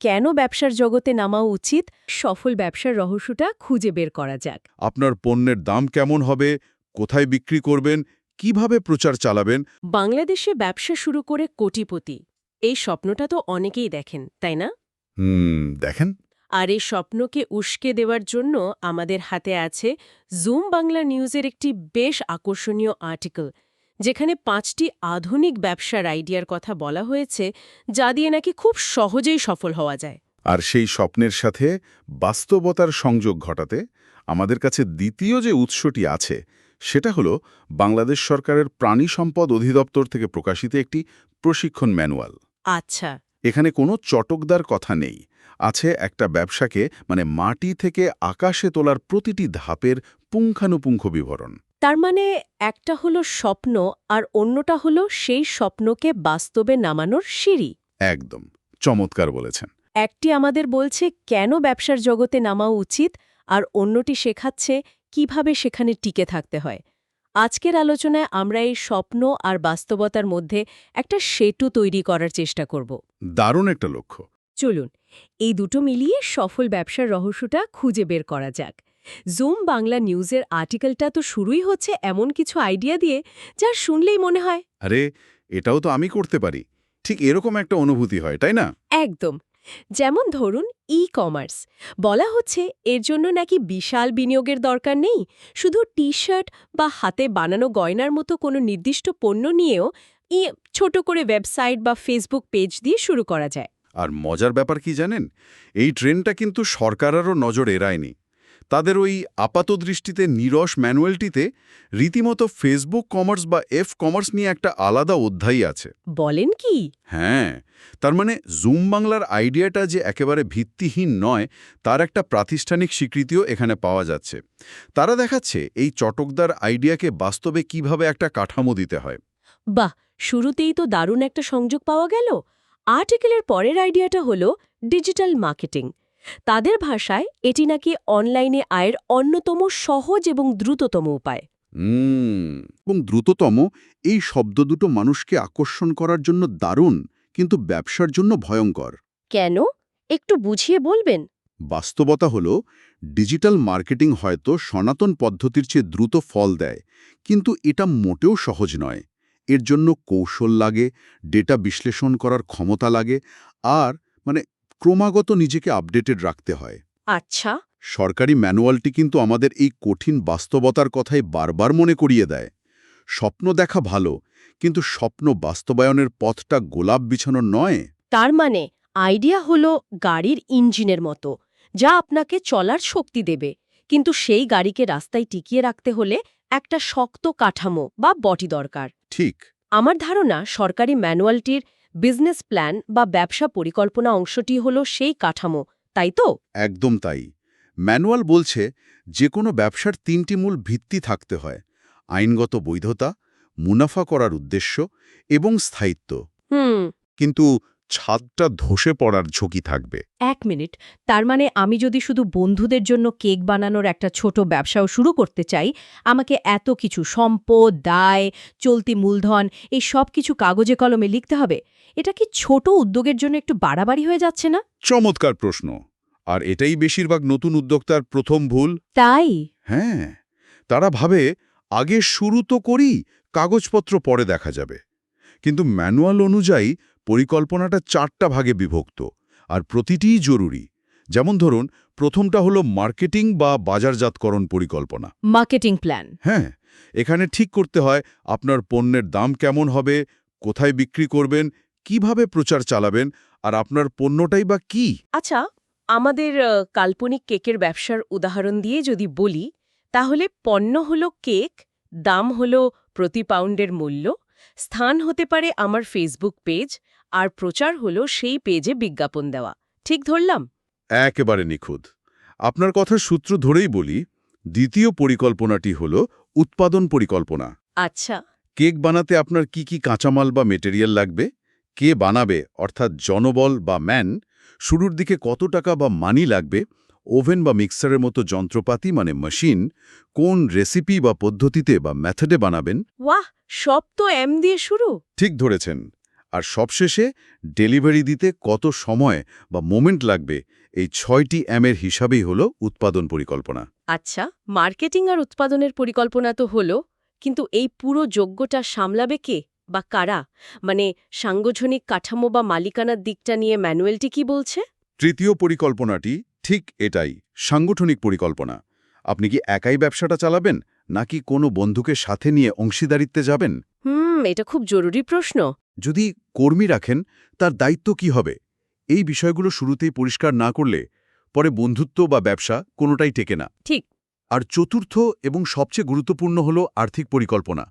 কেন ব্যবসার জগতে নামা উচিত? সফল ব্যবসার রহস্যটা খুঁজে বের করা যাক। আপনার পণ্যের দাম কেমন হবে? কোথায় বিক্রি করবেন? কীভাবে প্রচার চালাবেন? বাংলাদেশে ব্যবসা শুরু করে কোটিপতি। এই স্বপ্নটা তো অনেকেই দেখেন তাই না? হুম দেখেন। আর এই স্বপ্নকে উস্কে দেওয়ার জন্য আমাদের হাতে আছে জুম বাংলা নিউজের একটি বেশ আকর্ষণীয় আর্টিকেল। যেখানে পাঁচটি আধুনিক ব্যবসার আইডিয়ার কথা বলা হয়েছে যা দিয়ে নাকি খুব সহজেই সফল হওয়া যায়। আর সেই স্বপ্নের সাথে বাস্তবতার সংযোগ ঘটাতে আমাদের কাছে দ্বিতীয় যে উৎসটি আছে সেটা হলো বাংলাদেশ সরকারের প্রাণী সম্পদ অধিদপ্তর থেকে প্রকাশিত একটি প্রশিক্ষণ ম্যানুয়াল। আচ্ছা। এখানে কোনো চটকদার কথা নেই। আছে একটা ব্যবসাকে মানে মাটি থেকে আকাশে তোলার প্রতিটি ধাপের পুঙ্খানুপুঙ্খ বিবরণ। তার মানে একটা হলো স্বপ্ন আর অন্যটা হলো সেই স্বপ্নকে বাস্তবে নামানোর সিঁড়ি। একদম চমৎকার বলেছেন। একটি আমাদের বলছে কেন ব্যবসার জগতে নামা উচিত আর অন্যটি শেখাচ্ছে কীভাবে সেখানে টিকে থাকতে হয়। আজকের আলোচনায় আমরা এই স্বপ্ন আর বাস্তবতার মধ্যে একটা সেতু তৈরি করার চেষ্টা করব। দারুণ একটা লক্ষ্য। চলুন এই দুটো মিলিয়ে সফল ব্যবসার রহস্যটা খুঁজে বের করা যাক। জুম বাংলা নিউজের আর্টিকেলটা তো শুরুই হচ্ছে এমন কিছু আইডিয়া দিয়ে যা শুনলেই মনে হয়। আরে এটাও তো আমি করতে পারি। ঠিক এরকম একটা অনুভূতি হয় তাই না? একদম। যেমন ধরুন ই কমার্স বলা হচ্ছে এর জন্য নাকি বিশাল বিনিয়োগের দরকার নেই শুধু টি শার্ট বা হাতে বানানো গয়নার মতো কোনো নির্দিষ্ট পণ্য নিয়েও ই ছোট করে ওয়েবসাইট বা ফেসবুক পেজ দিয়ে শুরু করা যায়। আর মজার ব্যাপার কি জানেন? এই ট্রেনটা কিন্তু সরকারেরও নজর এড়ায়নি। তাদের ওই আপাতদৃষ্টিতে নিরস ম্যানুয়ালটিতে রীতিমতো ফেসবুক কমার্স বা এফ কমার্স নিয়ে একটা আলাদা অধ্যায়ই আছে। বলেন কি? হ্যাঁ তার মানে জুম বাংলার আইডিয়াটা যে একেবারে ভিত্তিহীন নয় তার একটা প্রাতিষ্ঠানিক স্বীকৃতিও এখানে পাওয়া যাচ্ছে। তারা দেখাচ্ছে এই চটকদার আইডিয়াকে বাস্তবে কীভাবে একটা কাঠামো দিতে হয়। বাহ শুরুতেই তো দারুণ একটা সংযোগ পাওয়া গেল। আর্টিকেলের পরের আইডিয়াটা হলো ডিজিটাল মার্কেটিং। তাদের ভাষায় এটি নাকি অনলাইনে আয়ের অন্যতম সহজ এবং দ্রুততম উপায়। এবং দ্রুততম এই শব্দ দুটো মানুষকে আকর্ষণ করার জন্য দারুণ কিন্তু ব্যবসার জন্য ভয়ঙ্কর। কেন? একটু বুঝিয়ে বলবেন। বাস্তবতা হল ডিজিটাল মার্কেটিং হয়তো সনাতন পদ্ধতির চেয়ে দ্রুত ফল দেয় কিন্তু এটা মোটেও সহজ নয়। এর জন্য কৌশল লাগে ডেটা বিশ্লেষণ করার ক্ষমতা লাগে আর মানে ক্রমাগত নিজেকে আপডেটেড রাখতে হয়। আচ্ছা। সরকারি ম্যানুয়ালটি কিন্তু আমাদের এই কঠিন বাস্তবতার কথাই বারবার মনে করিয়ে দেয়। স্বপ্ন দেখা ভালো কিন্তু স্বপ্ন বাস্তবায়নের পথটা গোলাপ বিছানো নয়। তার মানে আইডিয়া হলো গাড়ির ইঞ্জিনের মতো যা আপনাকে চলার শক্তি দেবে। কিন্তু সেই গাড়িকে রাস্তায় টিকিয়ে রাখতে হলে একটা শক্ত কাঠামো বা বটি দরকার। ঠিক। আমার ধারণা সরকারি ম্যানুয়ালটির বিজনেস প্ল্যান বা ব্যবসা পরিকল্পনা অংশটি হলো সেই কাঠামো তাই তো? একদম তাই। ম্যানুয়াল বলছে যে কোনো ব্যবসার তিনটি মূল ভিত্তি থাকতে হয় আইনগত বৈধতা মুনাফা করার উদ্দেশ্য এবং স্থায়িত্ব। হুম। কিন্তু ছাদটা ধসে পড়ার ঝুঁকি থাকবে। এক মিনিট তার মানে আমি যদি শুধু বন্ধুদের জন্য কেক বানানোর একটা ছোট ব্যবসাও শুরু করতে চাই আমাকে এত কিছু সম্পদ দায় চলতি মূলধন এই সব কিছু কাগজে কলমে লিখতে হবে? এটা কি ছোট উদ্যোগের জন্য একটু বাড়াবাড়ি হয়ে যাচ্ছে না? চমৎকার প্রশ্ন। আর এটাই বেশিরভাগ নতুন উদ্যোক্তার প্রথম ভুল। তাই? হ্যাঁ তারা ভাবে আগে শুরু তো করি কাগজপত্র পরে দেখা যাবে। কিন্তু ম্যানুয়াল অনুযায়ী পরিকল্পনাটা চারটা ভাগে বিভক্ত আর প্রতিটিই জরুরি। যেমন ধরুন প্রথমটা হলো মার্কেটিং বা বাজারজাতকরণ পরিকল্পনা। Marketing plan. হ্যাঁ এখানে ঠিক করতে হয় আপনার পণ্যের দাম কেমন হবে কোথায় বিক্রি করবেন কীভাবে প্রচার চালাবেন আর আপনার পণ্যটাই বা কি? আচ্ছা আমাদের কাল্পনিক কেকের ব্যবসার উদাহরণ দিয়ে যদি বলি তাহলে পণ্য হলো কেক দাম হলো প্রতি পাউন্ডের মূল্য স্থান হতে পারে আমার ফেসবুক পেজ আর প্রচার হলো সেই পেজে বিজ্ঞাপন দেওয়া। ঠিক ধরলাম? একেবারে নিখুঁত। আপনার কথার সূত্র ধরেই বলি দ্বিতীয় পরিকল্পনাটি হল উৎপাদন পরিকল্পনা। আচ্ছা। কেক বানাতে আপনার কি কি কাঁচামাল বা মেটেরিয়াল লাগবে? কে বানাবে অর্থাৎ জনবল বা ম্যান শুরুর দিকে কত টাকা বা মানি লাগবে ওভেন বা মিক্সারের মতো যন্ত্রপাতি মানে মেশিন কোন রেসিপি বা পদ্ধতিতে বা মেথডে বানাবেন? ওয়াহ সব তো এম দিয়ে শুরু। ঠিক ধরেছেন। আর সবশেষে ডেলিভারি দিতে কত সময় বা মোমেন্ট লাগবে এই ছয়টি এমের হিসাবেই হল উৎপাদন পরিকল্পনা। আচ্ছা মার্কেটিং আর উৎপাদনের পরিকল্পনা তো হলো কিন্তু এই পুরো যোগ্যটা সামলাবে কে? বা কারা? মানে সাংগঠনিক কাঠামো বা মালিকানার দিকটা নিয়ে ম্যানুয়ালটি কি বলছে? তৃতীয় পরিকল্পনাটি ঠিক এটাই সাংগঠনিক পরিকল্পনা। আপনি কি একাই ব্যবসাটা চালাবেন নাকি কোনো বন্ধুকে সাথে নিয়ে অংশীদারিত্বে যাবেন? হুম এটা খুব জরুরি প্রশ্ন। যদি কর্মী রাখেন তার দায়িত্ব কি হবে? এই বিষয়গুলো শুরুতেই পরিষ্কার না করলে পরে বন্ধুত্ব বা ব্যবসা কোনোটাই টেকে না। ঠিক। আর চতুর্থ এবং সবচেয়ে গুরুত্বপূর্ণ হল আর্থিক পরিকল্পনা।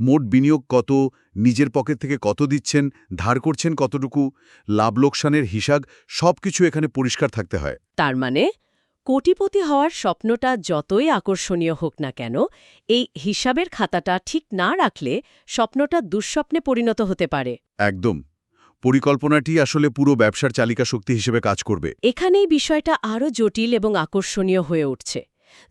মোট বিনিয়োগ কত নিজের পকেট থেকে কত দিচ্ছেন ধার করছেন কতটুকু লাভ লোকসানের হিসাব সবকিছু এখানে পরিষ্কার থাকতে হয়। তার মানে কোটিপতি হওয়ার স্বপ্নটা যতই আকর্ষণীয় হোক না কেন এই হিসাবের খাতাটা ঠিক না রাখলে স্বপ্নটা দুঃস্বপ্নে পরিণত হতে পারে। একদম। পরিকল্পনাটি আসলে পুরো ব্যবসার চালিকা শক্তি হিসেবে কাজ করবে। এখানেই বিষয়টা আরও জটিল এবং আকর্ষণীয় হয়ে উঠছে।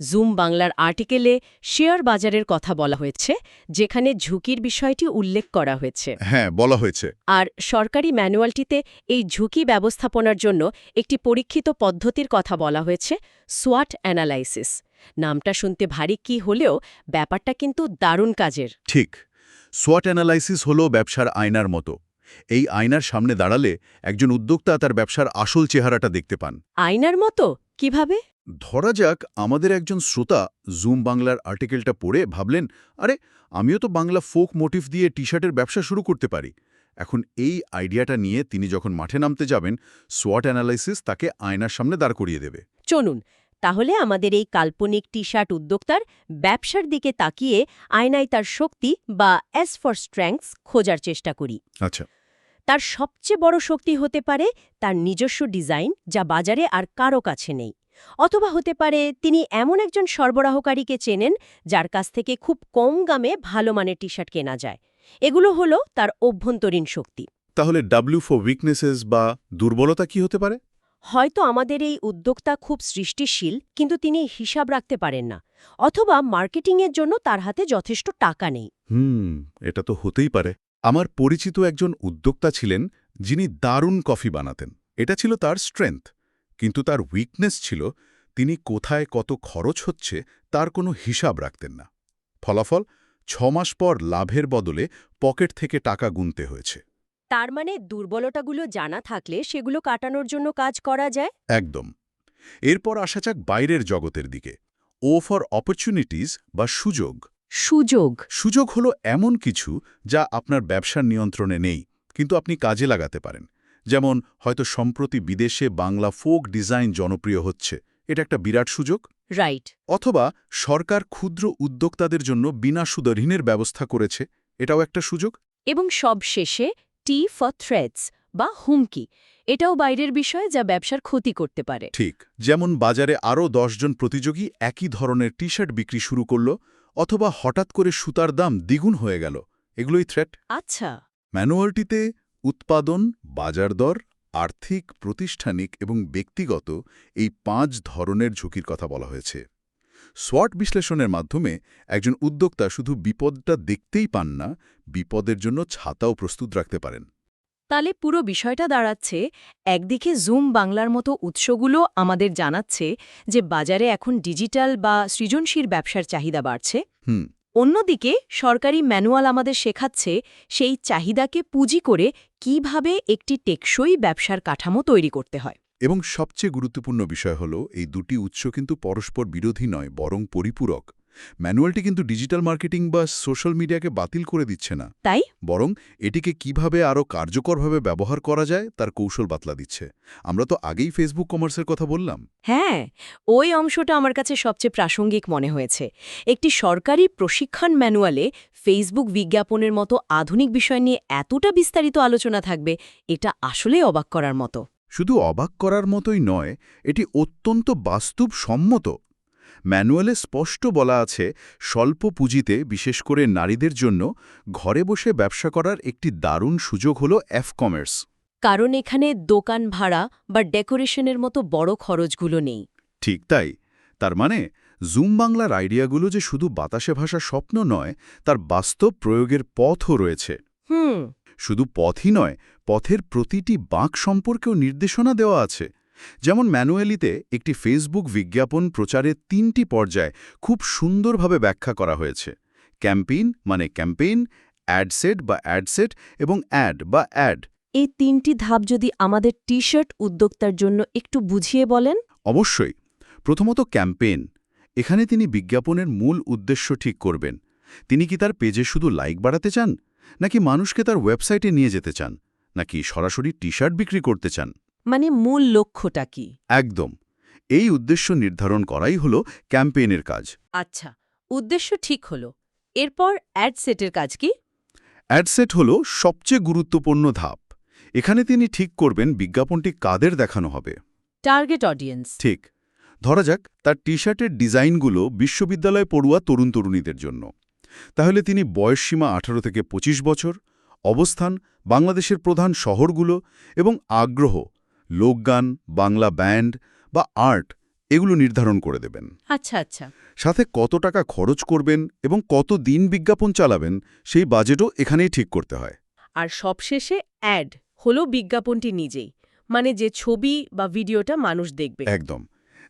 জুম বাংলার আর্টিকেলে শেয়ার বাজারের কথা বলা হয়েছে যেখানে ঝুঁকির বিষয়টি উল্লেখ করা হয়েছে। হ্যাঁ বলা হয়েছে। আর সরকারি ম্যানুয়ালটিতে এই ঝুঁকি ব্যবস্থাপনার জন্য একটি পরীক্ষিত পদ্ধতির কথা বলা হয়েছে সোয়াট অ্যানালাইসিস নামটা শুনতে ভারী কি হলেও ব্যাপারটা কিন্তু দারুণ কাজের। ঠিক। সোয়াট অ্যানালাইসিস হল ব্যবসার আয়নার মতো। এই আয়নার সামনে দাঁড়ালে একজন উদ্যোক্তা তার ব্যবসার আসল চেহারাটা দেখতে পান। আয়নার মতো? কীভাবে? ধরা যাক আমাদের একজন শ্রোতা জুম বাংলার আর্টিকেলটা পড়ে ভাবলেন আরে আমিও তো বাংলা ফোক মোটিভ দিয়ে টি শার্টের ব্যবসা শুরু করতে পারি। এখন এই আইডিয়াটা নিয়ে তিনি যখন মাঠে নামতে যাবেন সোয়াট অ্যানালাইসিস তাকে আয়নার সামনে দাঁড় করিয়ে দেবে। চলুন তাহলে আমাদের এই কাল্পনিক টি শার্ট উদ্যোক্তার ব্যবসার দিকে তাকিয়ে আয়নায় তার শক্তি বা এস ফর স্ট্রেংথস খোঁজার চেষ্টা করি। আচ্ছা। তার সবচেয়ে বড় শক্তি হতে পারে তার নিজস্ব ডিজাইন যা বাজারে আর কারও কাছে নেই। অথবা হতে পারে তিনি এমন একজন সরবরাহকারীকে চেনেন যার কাছ থেকে খুব কম দামে ভালো মানের টি শার্ট কেনা যায়। এগুলো হলো তার অভ্যন্তরীণ শক্তি। তাহলে ডাব্লিউ ফর উইকনেসেস বা দুর্বলতা কি হতে পারে? হয়তো আমাদের এই উদ্যোক্তা খুব সৃষ্টিশীল কিন্তু তিনি হিসাব রাখতে পারেন না অথবা মার্কেটিংয়ের জন্য তার হাতে যথেষ্ট টাকা নেই। হুম এটা তো হতেই পারে। আমার পরিচিত একজন উদ্যোক্তা ছিলেন যিনি দারুণ কফি বানাতেন। এটা ছিল তার স্ট্রেংথ কিন্তু তার উইকনেস ছিল তিনি কোথায় কত খরচ হচ্ছে তার কোনো হিসাব রাখতেন না। ফলাফল ছ মাস পর লাভের বদলে পকেট থেকে টাকা গুনতে হয়েছে। তার মানে দুর্বলতাগুলো জানা থাকলে সেগুলো কাটানোর জন্য কাজ করা যায়? একদম। এরপর আসা যাক বাইরের জগতের দিকে। ও ফর অপরচুনিটিস বা সুযোগ। সুযোগ। সুযোগ হলো এমন কিছু যা আপনার ব্যবসার নিয়ন্ত্রণে নেই কিন্তু আপনি কাজে লাগাতে পারেন। যেমন হয়তো সম্প্রতি বিদেশে বাংলা ফোক ডিজাইন জনপ্রিয় হচ্ছে। এটা একটা বিরাট সুযোগ। রাইট। অথবা সরকার ক্ষুদ্র উদ্যোক্তাদের জন্য বিনা সুদ ঋণের ব্যবস্থা করেছে। এটাও একটা সুযোগ। এবং সব শেষে টি ফর থ্রেডস বা হুমকি। এটাও বাইরের বিষয় যা ব্যবসার ক্ষতি করতে পারে। ঠিক। যেমন বাজারে আরও জন প্রতিযোগী একই ধরনের টি শার্ট বিক্রি শুরু করল অথবা হঠাৎ করে সুতার দাম দ্বিগুণ হয়ে গেল। এগুলোই থ্রেট আচ্ছা। ম্যানুয়ালটিতে উৎপাদন বাজার দর আর্থিক প্রতিষ্ঠানিক এবং ব্যক্তিগত এই পাঁচ ধরনের ঝুঁকির কথা বলা হয়েছে। সোয়াট বিশ্লেষণের মাধ্যমে একজন উদ্যোক্তা শুধু বিপদটা দেখতেই পান না বিপদের জন্য ছাতাও প্রস্তুত রাখতে পারেন। তাহলে পুরো বিষয়টা দাঁড়াচ্ছে একদিকে জুম বাংলার মতো উৎসগুলো আমাদের জানাচ্ছে যে বাজারে এখন ডিজিটাল বা সৃজনশীল ব্যবসার চাহিদা বাড়ছে। হুম অন্যদিকে, সরকারি ম্যানুয়াল আমাদের শেখাচ্ছে সেই চাহিদাকে পুঁজি করে কীভাবে একটি টেকসই ব্যবসার কাঠামো তৈরি করতে হয়। এবং সবচেয়ে গুরুত্বপূর্ণ বিষয় হল, এই দুটি উৎস কিন্তু পরস্পর বিরোধী নয়, বরং পরিপূরক। ম্যানুয়ালটি কিন্তু ডিজিটাল মার্কেটিং বা সোশ্যাল মিডিয়াকে বাতিল করে দিচ্ছে না। তাই? বরং এটিকে কীভাবে আরও কার্যকরভাবে ব্যবহার করা যায় তার কৌশল বাতলা দিচ্ছে। আমরা তো আগেই ফেসবুক কমার্সের কথা বললাম। হ্যাঁ ওই অংশটা আমার কাছে সবচেয়ে প্রাসঙ্গিক মনে হয়েছে। একটি সরকারি প্রশিক্ষণ ম্যানুয়ালে ফেসবুক বিজ্ঞাপনের মতো আধুনিক বিষয় নিয়ে এতটা বিস্তারিত আলোচনা থাকবে এটা আসলেই অবাক করার মতো। শুধু অবাক করার মতোই নয় এটি অত্যন্ত বাস্তবসম্মত। ম্যানুয়ালে স্পষ্ট বলা আছে স্বল্প পুঁজিতে বিশেষ করে নারীদের জন্য ঘরে বসে ব্যবসা করার একটি দারুণ সুযোগ হল এফ কমার্স কারণ এখানে দোকান ভাড়া বা ডেকোরেশনের মতো বড় খরচগুলো নেই। ঠিক তাই। তার মানে জুম বাংলার আইডিয়াগুলো যে শুধু বাতাসে ভাষা স্বপ্ন নয় তার বাস্তব প্রয়োগের পথও রয়েছে। হুম। শুধু পথই নয় পথের প্রতিটি বাঁক সম্পর্কেও নির্দেশনা দেওয়া আছে। যেমন ম্যানুয়ালিতে একটি ফেসবুক বিজ্ঞাপন প্রচারের তিনটি পর্যায় খুব সুন্দরভাবে ব্যাখ্যা করা হয়েছে। ক্যাম্পেইন মানে ক্যাম্পেইন অ্যাডসেট বা অ্যাডসেট এবং অ্যাড বা অ্যাড। এই তিনটি ধাপ যদি আমাদের টি শার্ট উদ্যোক্তার জন্য একটু বুঝিয়ে বলেন? অবশ্যই। প্রথমত ক্যাম্পেইন। এখানে তিনি বিজ্ঞাপনের মূল উদ্দেশ্য ঠিক করবেন। তিনি কি তার পেজে শুধু লাইক বাড়াতে চান? নাকি মানুষকে তার ওয়েবসাইটে নিয়ে যেতে চান? নাকি সরাসরি টি শার্ট বিক্রি করতে চান? মানে মূল লক্ষ্যটা কি? একদম। এই উদ্দেশ্য নির্ধারণ করাই হল ক্যাম্পেইনের কাজ। আচ্ছা উদ্দেশ্য ঠিক হলো। এরপর অ্যাড সেটের কাজ কি? অ্যাডসেট হল সবচেয়ে গুরুত্বপূর্ণ ধাপ। এখানে তিনি ঠিক করবেন বিজ্ঞাপনটি কাদের দেখানো হবে। Target audience. ঠিক। ধরা যাক তার টি শার্টের ডিজাইনগুলো বিশ্ববিদ্যালয় পড়ুয়া তরুণ তরুণীদের জন্য। তাহলে তিনি বয়সসীমা আঠারো থেকে ২৫ বছর অবস্থান বাংলাদেশের প্রধান শহরগুলো এবং আগ্রহ লোকগান বাংলা ব্যান্ড বা আর্ট এগুলো নির্ধারণ করে দেবেন। আচ্ছা আচ্ছা। সাথে কত টাকা খরচ করবেন এবং কত দিন বিজ্ঞাপন চালাবেন সেই বাজেটও এখানেই ঠিক করতে হয়। আর সবশেষে অ্যাড হলো বিজ্ঞাপনটি নিজেই মানে যে ছবি বা ভিডিওটা মানুষ দেখবে। একদম।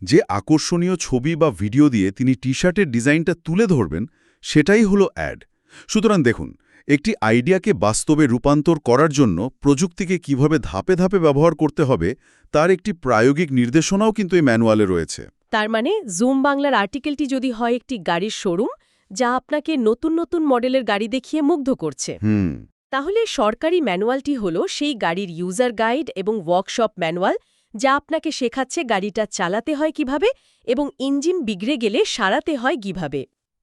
যে আকর্ষণীয় ছবি বা ভিডিও দিয়ে তিনি টি শার্টের ডিজাইনটা তুলে ধরবেন সেটাই হলো অ্যাড। সুতরাং দেখুন একটি আইডিয়াকে বাস্তবে রূপান্তর করার জন্য প্রযুক্তিকে কীভাবে ধাপে ধাপে ব্যবহার করতে হবে তার একটি প্রায়োগিক নির্দেশনাও কিন্তু এই ম্যানুয়ালে রয়েছে। তার মানে জুম বাংলার আর্টিকেলটি যদি হয় একটি গাড়ির শোরুম যা আপনাকে নতুন নতুন মডেলের গাড়ি দেখিয়ে মুগ্ধ করছে। তাহলে সরকারি ম্যানুয়ালটি হল সেই গাড়ির ইউজার গাইড এবং ওয়ার্কশপ ম্যানুয়াল যা আপনাকে শেখাচ্ছে গাড়িটা চালাতে হয় কীভাবে এবং ইঞ্জিন বিগড়ে গেলে সারাতে হয় কীভাবে।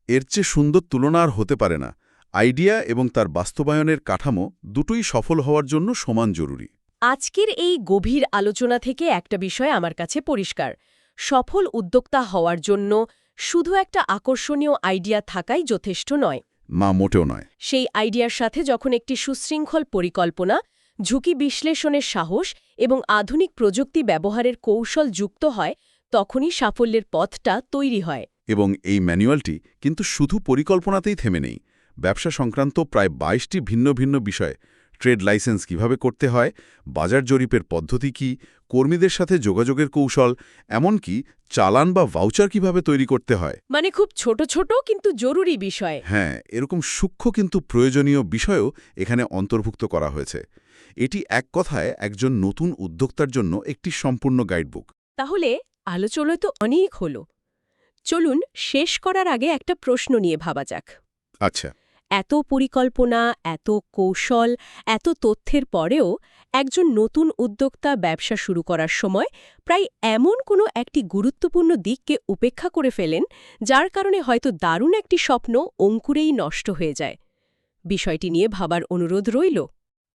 এর চেয়ে সুন্দর তুলনা আর হতে পারে না। আইডিয়া এবং তার বাস্তবায়নের কাঠামো দুটোই সফল হওয়ার জন্য সমান জরুরি। আজকের এই গভীর আলোচনা থেকে একটা বিষয় আমার কাছে পরিষ্কার। সফল উদ্যোক্তা হওয়ার জন্য শুধু একটা আকর্ষণীয় আইডিয়া থাকাই যথেষ্ট নয়। মা মোটেও নয়। সেই আইডিয়ার সাথে যখন একটি সুশৃঙ্খল পরিকল্পনা ঝুঁকি বিশ্লেষণের সাহস এবং আধুনিক প্রযুক্তি ব্যবহারের কৌশল যুক্ত হয় তখনই সাফল্যের পথটা তৈরি হয়। এবং এই ম্যানুয়ালটি কিন্তু শুধু পরিকল্পনাতেই থেমে নেই ব্যবসা সংক্রান্ত প্রায় বাইশটি ভিন্ন ভিন্ন বিষয় ট্রেড লাইসেন্স কীভাবে করতে হয় বাজার জরিপের পদ্ধতি কি কর্মীদের সাথে যোগাযোগের কৌশল এমনকি চালান বা ভাউচার কীভাবে তৈরি করতে হয়। মানে খুব ছোট ছোট কিন্তু জরুরি বিষয়। হ্যাঁ এরকম সূক্ষ্ম কিন্তু প্রয়োজনীয় বিষয়ও এখানে অন্তর্ভুক্ত করা হয়েছে। এটি এক কথায় একজন নতুন উদ্যোক্তার জন্য একটি সম্পূর্ণ গাইডবুক। তাহলে আলোচনা তো অনেক হলো। চলুন শেষ করার আগে একটা প্রশ্ন নিয়ে ভাবা যাক। আচ্ছা। এত পরিকল্পনা, এত কৌশল, এত তথ্যের পরেও একজন নতুন উদ্যোক্তা ব্যবসা শুরু করার সময় প্রায় এমন কোনো একটি গুরুত্বপূর্ণ দিককে উপেক্ষা করে ফেলেন, যার কারণে হয়তো দারুণ একটি স্বপ্ন অঙ্কুরেই নষ্ট হয়ে যায়। বিষয়টি নিয়ে ভাবার অনুরোধ রইল।